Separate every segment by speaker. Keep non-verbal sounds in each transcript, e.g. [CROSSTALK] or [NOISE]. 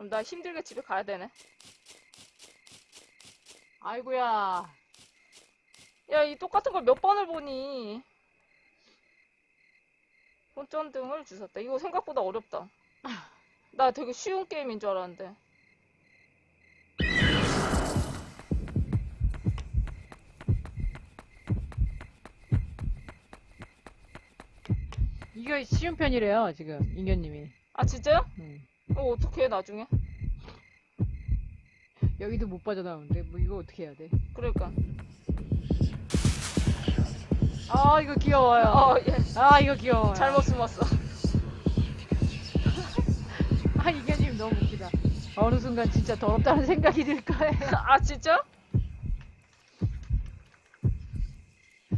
Speaker 1: 그럼 나 힘들게 집에 가야 되네.
Speaker 2: 아이고야.
Speaker 1: 야, 이 똑같은 걸 몇 번을 보니. 손전등을 주셨다. 이거 생각보다 어렵다. 나 되게 쉬운 게임인 줄 알았는데.
Speaker 2: 이거 쉬운 편이래요, 지금, 인견님이.
Speaker 1: 아, 진짜요?
Speaker 2: 음.
Speaker 1: 어, 어떻게 해, 나중에?
Speaker 2: 여기도 못 빠져나오는데, 뭐 이거 어떻게 해야 돼?
Speaker 1: 그러니까.
Speaker 2: 아, 이거 귀여워요.
Speaker 1: 어, 예.
Speaker 2: 아, 이거 귀여워요.
Speaker 1: 잘못 숨었어. [LAUGHS]
Speaker 2: 아, 인견님 너무 웃기다. 어느 순간 진짜 더럽다는 생각이 들 거예요. [LAUGHS]
Speaker 1: 아, 진짜?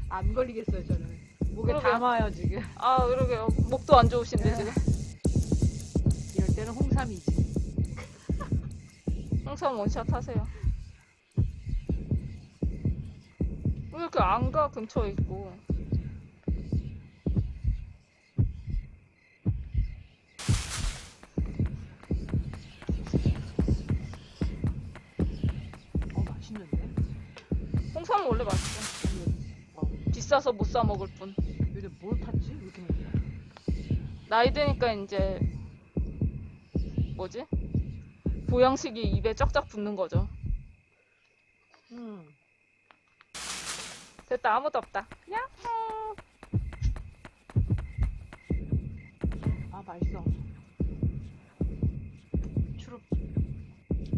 Speaker 2: 안 걸리겠어요, 저는. 목에
Speaker 1: 그러게요.
Speaker 2: 담아요, 지금.
Speaker 1: 아, 그러게요. 목도 안 좋으신데,
Speaker 2: 네.
Speaker 1: 지금.
Speaker 2: 때는 홍삼이지. [LAUGHS]
Speaker 1: 항상 원샷 하세요. 왜 이렇게 안 가, 근처에 있고.
Speaker 2: 어, 맛있는데?
Speaker 1: 홍삼은 원래 맛있어.
Speaker 2: 어,
Speaker 1: 비싸서 못 사 먹을 뿐.
Speaker 2: 요즘 뭘 탔지? 왜 이렇게?
Speaker 1: 나이 드니까 이제, 뭐지? 보양식이 입에 쫙쫙 붙는 거죠.
Speaker 2: 음.
Speaker 1: 됐다, 아무도 없다. 야호!
Speaker 2: 아, 맛있어. 추룩.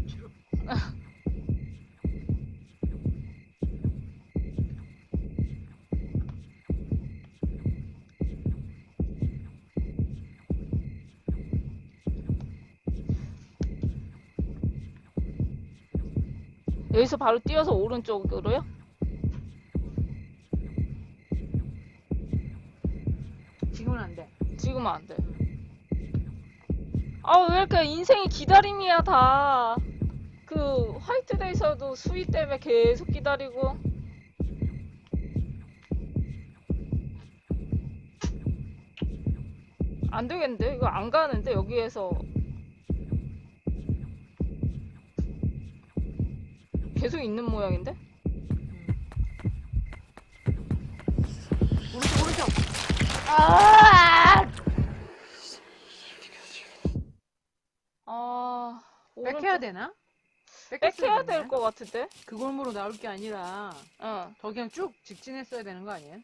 Speaker 2: 추룩. [LAUGHS]
Speaker 1: 여기서 바로 뛰어서 오른쪽으로요?
Speaker 2: 지금은 안 돼.
Speaker 1: 지금은 안 돼. 아, 왜 이렇게 인생이 기다림이야, 다. 그, 화이트데이서도 수위 때문에 계속 기다리고. 안 되겠는데? 이거 안 가는데? 여기에서. 계속 있는 모양인데?
Speaker 2: 오른쪽, 오른쪽.
Speaker 1: 아! 아,
Speaker 2: 백해야 되나?
Speaker 1: 백해야 될 것 같은데?
Speaker 2: 그 골무로 나올 게 아니라
Speaker 1: 응.
Speaker 2: 더 그냥 쭉 직진했어야 되는 거 아니에요?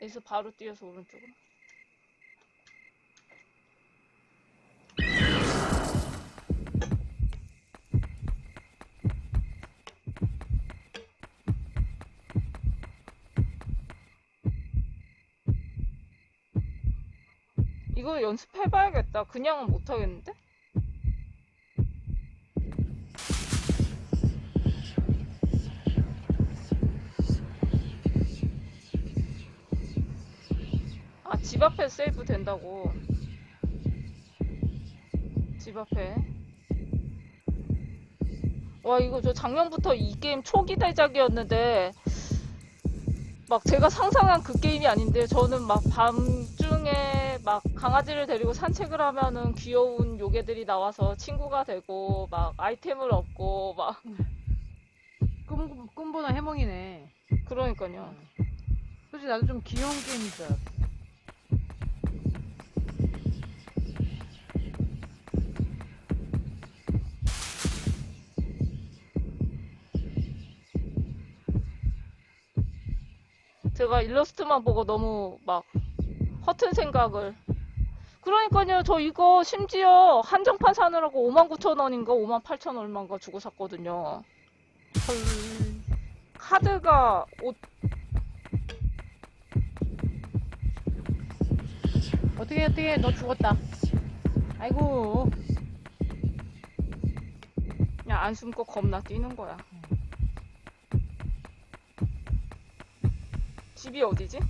Speaker 1: 여기서 바로 뛰어서 오른쪽으로. 이거 연습해봐야겠다. 그냥은 못하겠는데? 아, 집 앞에 세이브 된다고. 집 앞에. 와, 이거 저 작년부터 이 게임 초기 대작이었는데, 막 제가 상상한 그 게임이 아닌데, 저는 막 밤중에 막 강아지를 데리고 산책을 하면은 귀여운 요괴들이 나와서 친구가 되고, 막 아이템을 얻고, 막,
Speaker 2: 꿈, 꿈보다 해몽이네.
Speaker 1: 그러니까요.
Speaker 2: 솔직히 나도 좀 귀여운 게임인 줄 알았어.
Speaker 1: 제가 일러스트만 보고 너무 막 허튼 생각을. 그러니까요, 저 이거 심지어 한정판 사느라고 59,000원인가 58,000원 얼마인가 주고 샀거든요.
Speaker 2: 헐.
Speaker 1: 카드가 옷,
Speaker 2: 어떻게, 어떻게, 너 죽었다. 아이고.
Speaker 1: 그냥 안 숨고 겁나 뛰는 거야. 집이 어디지?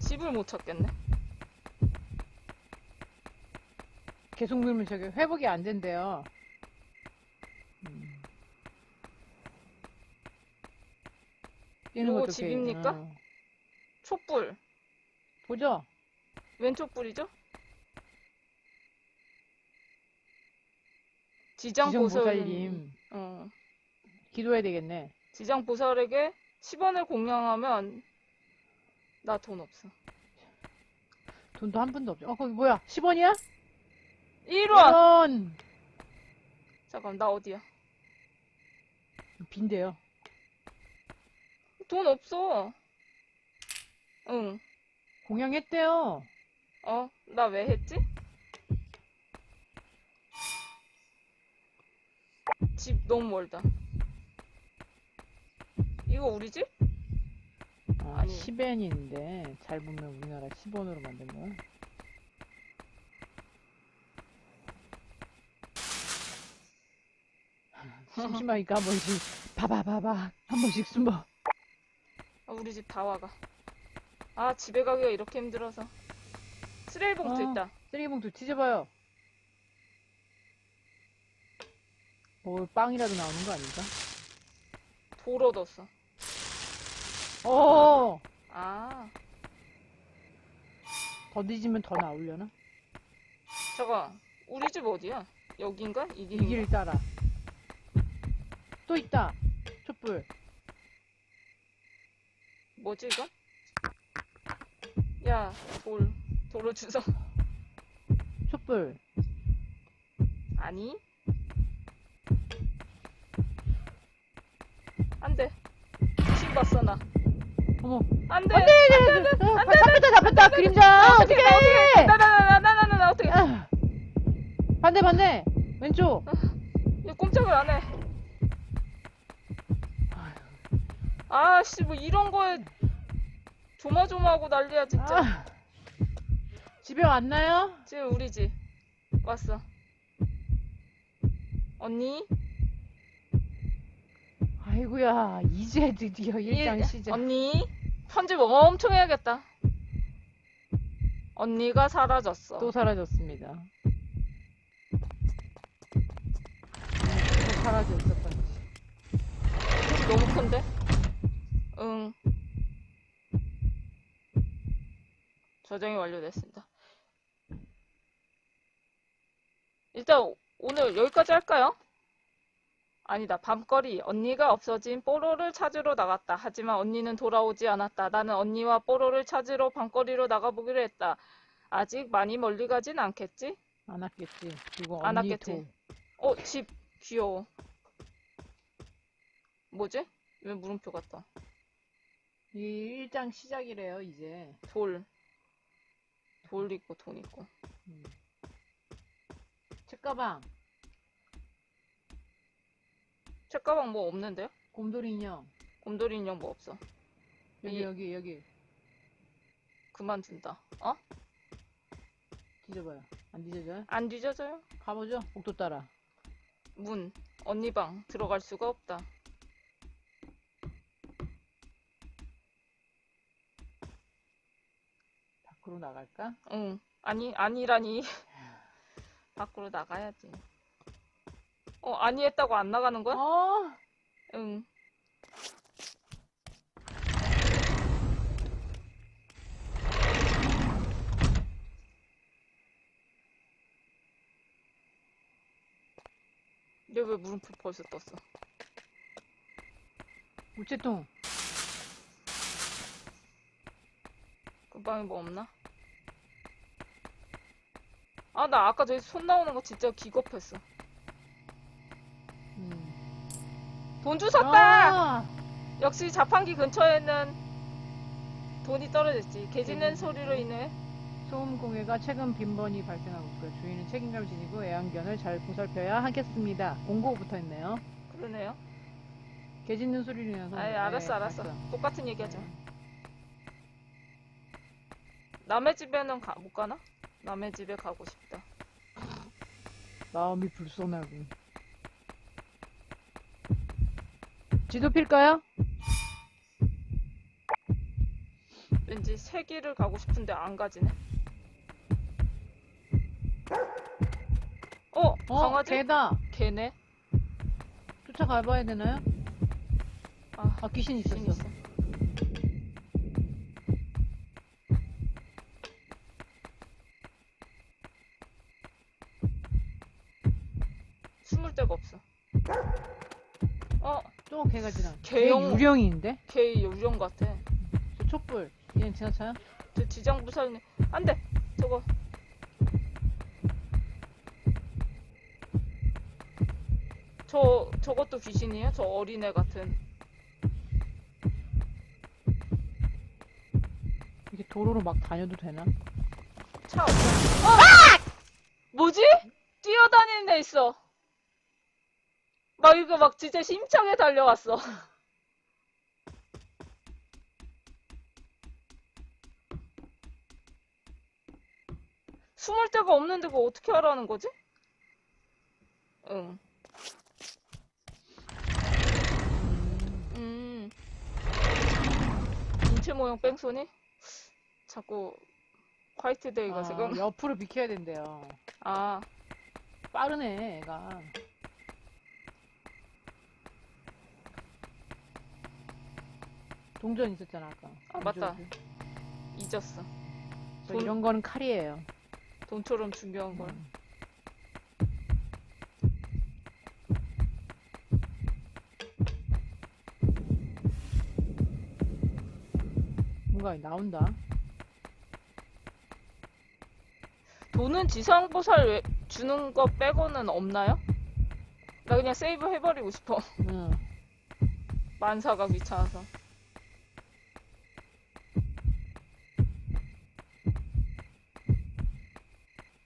Speaker 1: 집을 못 찾겠네.
Speaker 2: 계속 누르면 저게 회복이 안 된대요. 음. 뛰는
Speaker 1: 요거 집입니까?
Speaker 2: 어.
Speaker 1: 촛불.
Speaker 2: 보죠?
Speaker 1: 왼쪽 불이죠? 지장 지정
Speaker 2: 보살님. 보살님.
Speaker 1: 어.
Speaker 2: 기도해야 되겠네.
Speaker 1: 지장 보살에게 10원을 공양하면 나 돈 없어.
Speaker 2: 돈도 한 푼도 없죠. 어, 거기 뭐야? 10원이야?
Speaker 1: 1원!
Speaker 2: 1원!
Speaker 1: 잠깐 나 어디야?
Speaker 2: 빈대요.
Speaker 1: 돈 없어. 응.
Speaker 2: 공양했대요.
Speaker 1: 어, 나 왜 했지? 집 너무 멀다. 이거 우리 집?
Speaker 2: 아,
Speaker 1: 아니.
Speaker 2: 10엔인데 잘 보면 우리나라 10원으로 만든 거야. 심심하니까 한 번씩 봐봐봐봐 한 번씩 숨어.
Speaker 1: 아, 우리 집 다 와가. 아, 집에 가기가 이렇게 힘들어서. 쓰레기 봉투
Speaker 2: 어.
Speaker 1: 있다.
Speaker 2: 쓰레기봉투 뒤져봐요. 뭐 빵이라도 나오는 거 아닌가?
Speaker 1: 돌 얻었어.
Speaker 2: 어.
Speaker 1: 아,
Speaker 2: 더 뒤지면 더 나오려나?
Speaker 1: 잠깐. 우리 집 어디야? 여긴가? 이
Speaker 2: 이? 길을 따라. 또 있다. 촛불.
Speaker 1: 뭐지, 이거? 야, 돌. 돌을 주워.
Speaker 2: 촛불.
Speaker 1: 아니? 안 돼. 신 봤어, 나.
Speaker 2: 어머.
Speaker 1: 안 돼!
Speaker 2: 안돼! 아, 잡혔다 잡혔다 그림자 어떻게?
Speaker 1: 나, 나, 나, 나, 나, 나, 나, 어떻게.
Speaker 2: 아. 반대 반대 왼쪽.
Speaker 1: 얘 꼼짝을 안 해. 아씨, 뭐 이런 거에 조마조마하고 난리야, 진짜.
Speaker 2: 아. 집에 왔나요?
Speaker 1: 지금 우리 집. 왔어. 언니?
Speaker 2: 아이고야 이제 드디어 일장
Speaker 1: 일-
Speaker 2: 시작.
Speaker 1: 언니? 편집 엄청 해야겠다. 언니가 사라졌어.
Speaker 2: 또 사라졌습니다. 또 사라졌었던지.
Speaker 1: 너무 큰데? 응. 저장이 완료됐습니다. 일단 오- 오늘 여기까지 할까요? 아니다. 밤거리. 언니가 없어진 뽀로를 찾으러 나갔다. 하지만 언니는 돌아오지 않았다. 나는 언니와 뽀로를 찾으러 밤거리로 나가보기로 했다. 아직 많이 멀리 가진 않겠지?
Speaker 2: 안 왔겠지.
Speaker 1: 안
Speaker 2: 언니
Speaker 1: 왔겠지.
Speaker 2: 도
Speaker 1: 어, 집 귀여워. 뭐지? 왜 물음표 같다.
Speaker 2: 이 일장 시작이래요 이제.
Speaker 1: 돌. 돌 있고 돈 있고.
Speaker 2: 음. 책가방,
Speaker 1: 책가방 뭐 없는데요?
Speaker 2: 곰돌이 인형.
Speaker 1: 곰돌이 인형 뭐 없어.
Speaker 2: 여기
Speaker 1: 이-
Speaker 2: 여기 여기
Speaker 1: 그만둔다. 어?
Speaker 2: 뒤져봐요. 안 뒤져져요?
Speaker 1: 안 뒤져져요?
Speaker 2: 가보죠. 복도 따라.
Speaker 1: 문. 언니 방. 들어갈 수가 없다.
Speaker 2: 밖으로 나갈까?
Speaker 1: 응. 아니, 아니라니. [LAUGHS] 밖으로 나가야지. 어, 아니 했다고 안 나가는 거야?
Speaker 2: 어?
Speaker 1: 응. 얘왜 물음표 벌써 떴어?
Speaker 2: 우체통.
Speaker 1: 그 방에 뭐 없나? 아, 나 아까 저기 손 나오는 거 진짜 기겁했어.
Speaker 2: 음.
Speaker 1: 돈 주웠다!
Speaker 2: 아!
Speaker 1: 역시 자판기 근처에는 돈이 떨어졌지. 개 짖는
Speaker 2: 음.
Speaker 1: 소리로 인해
Speaker 2: 소음 공해가 최근 빈번히 발생하고 있고요. 주인은 책임감을 지니고 애완견을 잘 보살펴야 하겠습니다. 공고 붙어 있네요.
Speaker 1: 그러네요.
Speaker 2: 개 짖는 소리로 인해서.
Speaker 1: 아이,
Speaker 2: 네,
Speaker 1: 알았어, 알았어.
Speaker 2: 봤어.
Speaker 1: 똑같은 얘기 하자. 남의 집에는 가, 못 가나? 남의 집에 가고 싶다.
Speaker 2: 마음이 불손하고. 지도 필까요?
Speaker 1: 왠지 세기를 가고 싶은데 안 가지네. 어,
Speaker 2: 어,
Speaker 1: 강아지?
Speaker 2: 개다.
Speaker 1: 개네.
Speaker 2: 쫓아가 봐야 되나요?
Speaker 1: 아,
Speaker 2: 아, 귀신 있었어.
Speaker 1: 귀신 있어. 데가 없어. 어,
Speaker 2: 또 개가 지나.
Speaker 1: 개용-
Speaker 2: 개 유령인데?
Speaker 1: 걔 유령 같아.
Speaker 2: 저 촛불. 얘는 지나쳐요?
Speaker 1: 저 지장부살님 안 돼. 저거. 저 저것도 귀신이에요? 저 어린애 같은.
Speaker 2: 이게 도로로 막 다녀도 되나?
Speaker 1: 차 없어. 어! 뭐지? 뛰어다니는 애 있어. 막 이거 막 진짜 힘차게 달려왔어. [LAUGHS] 숨을 데가 없는데 그거 어떻게 하라는 거지? 응. 음. 인체 모형 뺑소니? 자꾸 화이트데이가
Speaker 2: 아,
Speaker 1: 지금.
Speaker 2: 옆으로 비켜야 된대요.
Speaker 1: 아,
Speaker 2: 빠르네, 애가. 동전 있었잖아, 아까.
Speaker 1: 아, 맞다.
Speaker 2: 동전.
Speaker 1: 잊었어.
Speaker 2: 저
Speaker 1: 돈-
Speaker 2: 이런 거는 칼이에요.
Speaker 1: 돈처럼 중요한 걸.
Speaker 2: 음. 뭔가 나온다.
Speaker 1: 돈은 지상보살 외- 주는 거 빼고는 없나요? 나 그냥 세이브 해버리고 싶어.
Speaker 2: 응. [LAUGHS]
Speaker 1: 만사가 귀찮아서.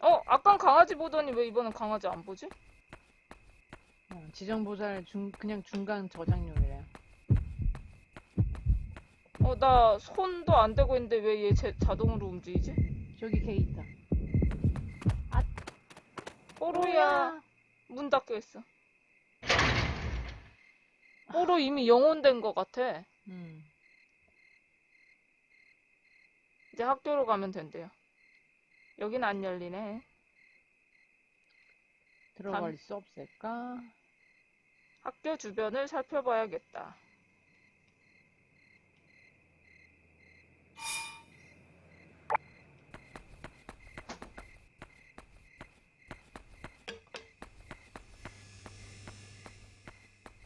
Speaker 1: 어, 아깐 강아지 보더니 왜 이번엔 강아지 안 보지?
Speaker 2: 어, 지정 보살 중, 그냥 중간 저장용이래요.
Speaker 1: 어, 나 손도 안 대고 있는데 왜 얘 자동으로 움직이지?
Speaker 2: 저기 개 있다.
Speaker 1: 뽀로야. 문 닫혀 있어. 뽀로 이미 영혼된 것 같아.
Speaker 2: 음.
Speaker 1: 이제 학교로 가면 된대요. 여긴 안 열리네.
Speaker 2: 들어갈 수 없을까?
Speaker 1: 학교 주변을 살펴봐야겠다.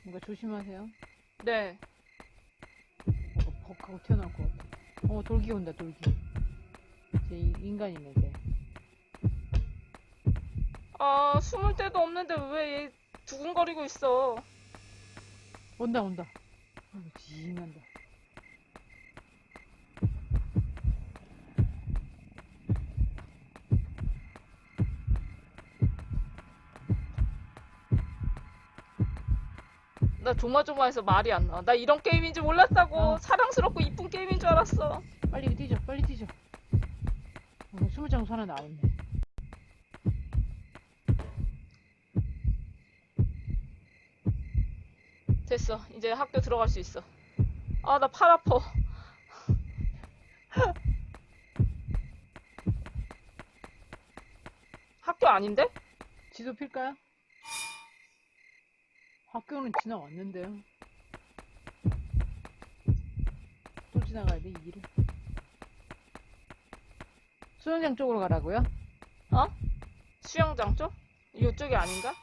Speaker 2: 뭔가 조심하세요.
Speaker 1: 네.
Speaker 2: 뭔가 벅하고 튀어나올 것 같아. 어, 돌기 온다, 돌기. 제 이- 인간이네, 쟤.
Speaker 1: 아, 숨을 데도 없는데 왜 얘 두근거리고 있어?
Speaker 2: 온다, 온다. 아이고, 징한다.
Speaker 1: 나 조마조마해서 말이 안 나와. 나 이런 게임인 줄 몰랐다고.
Speaker 2: 어.
Speaker 1: 사랑스럽고 이쁜 게임인 줄 알았어.
Speaker 2: 빨리 뛰죠, 빨리 뛰죠. 어, 스무 장소 하나 나왔네.
Speaker 1: 됐어. 이제 학교 들어갈 수 있어. 아, 나 팔 아파. [LAUGHS] 학교 아닌데?
Speaker 2: 지도 필까요? 학교는 지나왔는데요. 또 지나가야 돼, 이 길을. 수영장 쪽으로 가라고요?
Speaker 1: 어? 수영장 쪽? 이쪽이 아닌가?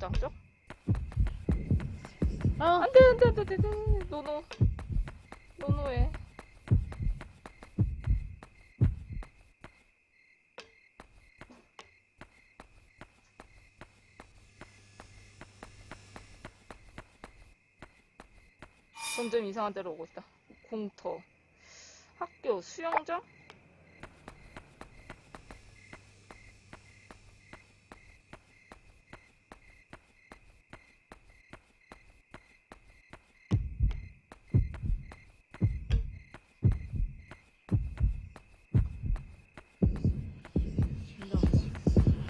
Speaker 1: 수영장 쪽?
Speaker 2: 어,
Speaker 1: 안 돼, 안 돼, 안 돼, 안 돼, 안 돼. 노노. 노노해. 점점 이상한 데로 오고 있다. 공터. 학교, 수영장?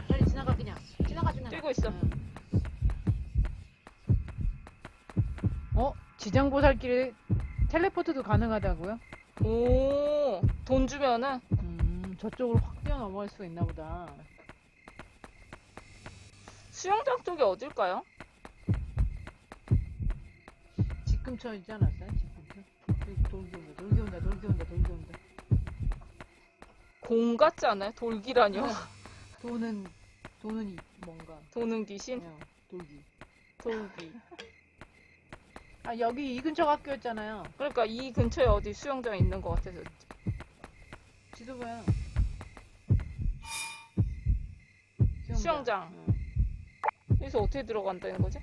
Speaker 2: 빨리 지나가 그냥. 지나가 지나가.
Speaker 1: 뛰고 있어.
Speaker 2: 어? 지정보살길 텔레포트도 가능하다고요?
Speaker 1: 오, 돈 주면은
Speaker 2: 음, 저쪽으로 확 뛰어넘어갈 수가 있나 보다.
Speaker 1: 수영장 쪽이 어딜까요?
Speaker 2: 집 근처 있지 않았어요? 저기 돌기 온다, 돌기 온다, 돌기 온다, 돌기 온다.
Speaker 1: 공 같지 않아요? 돌기라뇨.
Speaker 2: 도는 도는 이 뭔가
Speaker 1: 도는 귀신?
Speaker 2: 그냥 돌기.
Speaker 1: 돌기.
Speaker 2: 아 여기 이 근처 학교였잖아요.
Speaker 1: 그러니까 이 근처에 어디 수영장 있는 것 같아서.
Speaker 2: 지도 봐요.
Speaker 1: 수영장.
Speaker 2: 응.
Speaker 1: 여기서 어떻게 들어간다는 거지?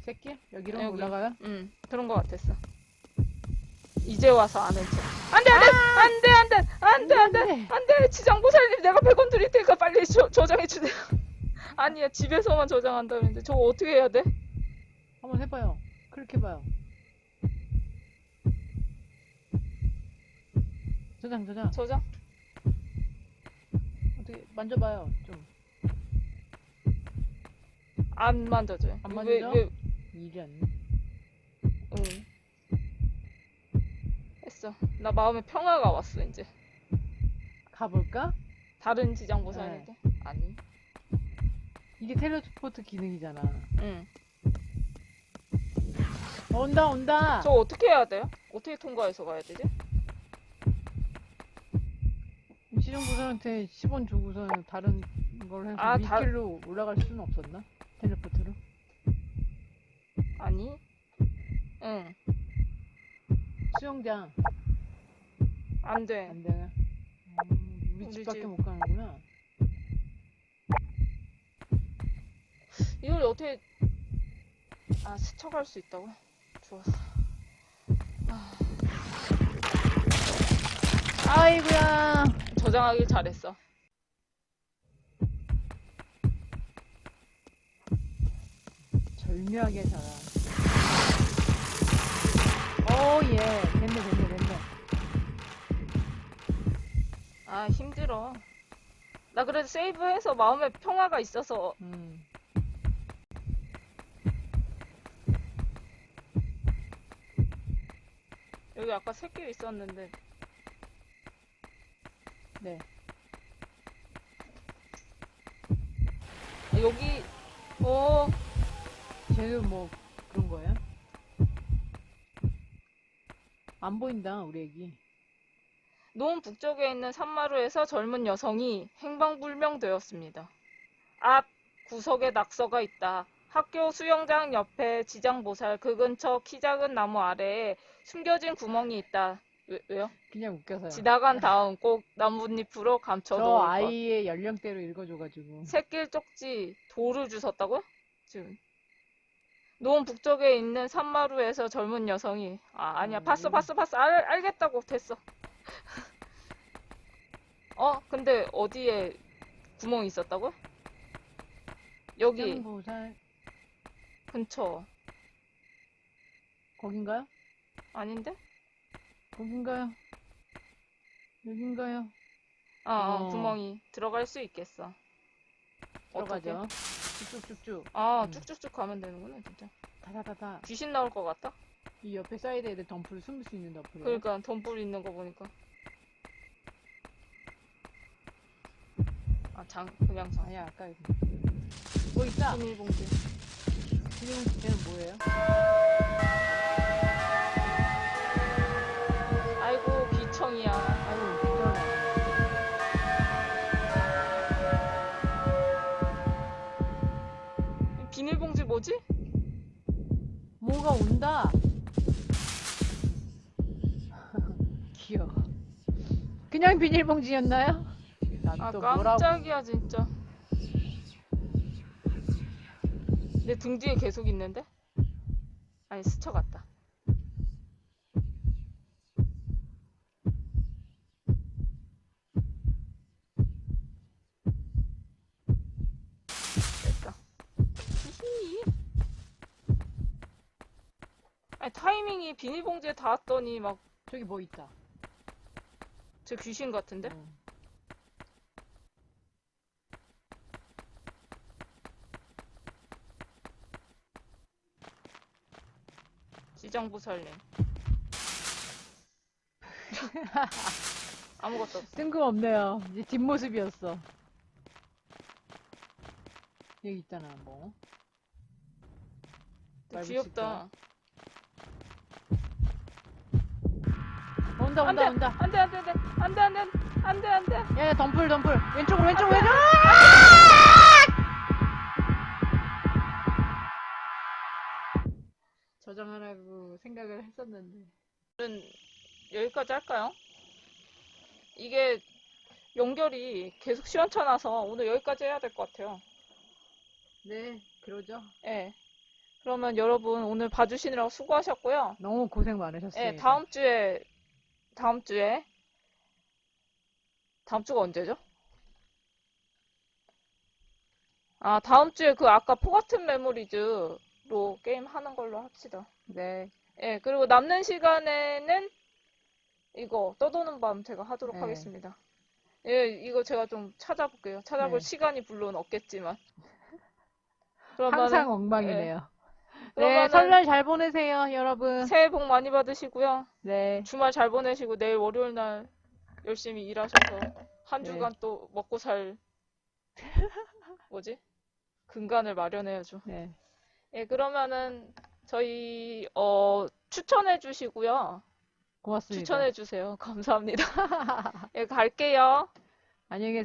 Speaker 2: 새길 여기로
Speaker 1: 여기.
Speaker 2: 올라가요?
Speaker 1: 응, 그런 것 같았어. 이제 와서 아는 척. 안 돼, 안 돼! 안 돼, 안 돼! 안 돼, 안 돼!
Speaker 2: 안 돼.
Speaker 1: 안 돼! 지장보살님 내가 100원 드릴 테니까 빨리 저, 저장해 주세요. [LAUGHS] 아니야, 집에서만 저장한다는데 저거 어떻게 해야 돼?
Speaker 2: 한번 해봐요. 클릭해봐요. 저장 저장.
Speaker 1: 저장?
Speaker 2: 어떻게 만져봐요. 좀
Speaker 1: 안 만져져요.
Speaker 2: 안
Speaker 1: 왜,
Speaker 2: 만져져?
Speaker 1: 왜,
Speaker 2: 일이 않네.
Speaker 1: 응. 했어. 나 마음에 평화가 왔어, 이제.
Speaker 2: 가볼까?
Speaker 1: 다른 지장보살에게? 아니.
Speaker 2: 이게 텔레포트 기능이잖아.
Speaker 1: 응.
Speaker 2: 온다 온다.
Speaker 1: 저 어떻게 해야 돼요? 어떻게 통과해서 가야 되지?
Speaker 2: 시중 부사한테 10원 주고서는 다른 걸 해서
Speaker 1: 아, 다-
Speaker 2: 밑길로 올라갈 수는 없었나? 텔레포트로?
Speaker 1: 아니. 응.
Speaker 2: 수영장
Speaker 1: 안 돼.
Speaker 2: 안 되나? 음, 우리 집밖에
Speaker 1: 집.
Speaker 2: 못 가는구나.
Speaker 1: 이걸 어떻게 아 스쳐갈 수 있다고? 좋았어.
Speaker 2: 아이고야.
Speaker 1: 저장하길 잘했어.
Speaker 2: 절묘하게 잘하. 오 예. 됐네 됐네 됐네.
Speaker 1: 아 힘들어. 나 그래도 세이브해서 마음에 평화가 있어서
Speaker 2: 음.
Speaker 1: 여기 아까 새길 있었는데
Speaker 2: 네.
Speaker 1: 여기 어
Speaker 2: 쟤도 뭐 그런 거야? 안 보인다 우리 애기.
Speaker 1: 노원 북쪽에 있는 산마루에서 젊은 여성이 행방불명되었습니다. 앞 구석에 낙서가 있다. 학교 수영장 옆에 지장보살 그 근처 키 작은 나무 아래에 숨겨진 구멍이 있다. 왜, 왜요?
Speaker 2: 그냥 웃겨서요.
Speaker 1: 지나간 다음 꼭 나뭇잎으로 감춰
Speaker 2: 저
Speaker 1: 놓을 것.
Speaker 2: 아이의 연령대로 읽어줘가지고.
Speaker 1: 새길 쪽지 돌을 주셨다고요? 지금 노원 북쪽에 있는 산마루에서 젊은 여성이 아 아니야
Speaker 2: 음.
Speaker 1: 봤어 봤어 봤어 알, 알겠다고 됐어 어 근데 어디에 구멍이 있었다고? 여기
Speaker 2: 보살
Speaker 1: 근처
Speaker 2: 거긴가요?
Speaker 1: 아닌데?
Speaker 2: 거긴가요? 여긴가요?
Speaker 1: 아, 아,
Speaker 2: 어.
Speaker 1: 구멍이 들어갈 수 있겠어 어떻게?
Speaker 2: 들어가죠. 쭉쭉쭉쭉.
Speaker 1: 아
Speaker 2: 음.
Speaker 1: 쭉쭉쭉 가면 되는구나 진짜
Speaker 2: 다다다다.
Speaker 1: 귀신 나올 것 같다?
Speaker 2: 이 옆에 사이드에 애들 덤프를 숨을 수 있는 덤프를.
Speaker 1: 그러니까 돈불 있는 거 보니까 아장 그냥 장
Speaker 2: 아니야 아까 이거. 뭐 있다.
Speaker 1: 비닐봉지
Speaker 2: 쟤는 뭐예요?
Speaker 1: 아이고 귀청이야
Speaker 2: 아유 괜찮아.
Speaker 1: 비닐봉지 뭐지?
Speaker 2: 뭐가 온다. [LAUGHS] 귀여워. 그냥 비닐봉지였나요? 난아또 뭐라고?
Speaker 1: 깜짝이야 진짜 내 등 뒤에 계속 있는데? 아니 스쳐갔다 됐다 히히 아니 타이밍이 비닐봉지에 닿았더니 막저
Speaker 2: 저기 뭐 있다.
Speaker 1: 귀신 같은데?
Speaker 2: 응.
Speaker 1: 지장보살님 [LAUGHS] 아무것도 없어
Speaker 2: 뜬금없네요. 이제 뒷모습이었어. 여기 있잖아, 뭐.
Speaker 1: 귀엽다.
Speaker 2: 온다 온다 온다.
Speaker 1: 안 돼, 안 돼, 안 돼, 안 돼, 안 돼, 안 돼, 안 돼.
Speaker 2: 야, 야 덤플 덤플 왼쪽으로 왼쪽으로 왼쪽. 저장하라고 생각을 했었는데.
Speaker 1: 오늘은 여기까지 할까요? 이게 연결이 계속 시원찮아서 오늘 여기까지 해야 될 것 같아요.
Speaker 2: 네, 그러죠.
Speaker 1: 예. 그러면 여러분 오늘 봐주시느라고 수고하셨고요.
Speaker 2: 너무 고생 많으셨어요.
Speaker 1: 예, 다음 주에, 다음 주에, 다음 주가 언제죠? 아, 다음 주에 그 아까 포같은 메모리즈 로 게임 하는 걸로 합시다.
Speaker 2: 네.
Speaker 1: 예, 그리고 남는 시간에는 이거 떠도는 밤 제가 하도록
Speaker 2: 네.
Speaker 1: 하겠습니다. 예, 이거 제가 좀 찾아볼게요. 찾아볼
Speaker 2: 네.
Speaker 1: 시간이 물론 없겠지만. [LAUGHS] 그러면은-
Speaker 2: 항상 엉망이네요. 네,
Speaker 1: 그러면은
Speaker 2: 설날 잘 보내세요, 여러분.
Speaker 1: 새해 복 많이 받으시고요.
Speaker 2: 네.
Speaker 1: 주말 잘 보내시고 내일 월요일 날 열심히 일하셔서 한
Speaker 2: 네.
Speaker 1: 주간 또 먹고 살 [LAUGHS] 뭐지? 근간을 마련해야죠.
Speaker 2: 네.
Speaker 1: 예, 그러면은 저희 어 추천해 주시고요.
Speaker 2: 고맙습니다.
Speaker 1: 추천해 주세요. [LAUGHS] 감사합니다. [LAUGHS] 예, 갈게요.
Speaker 2: 안녕히 계세요.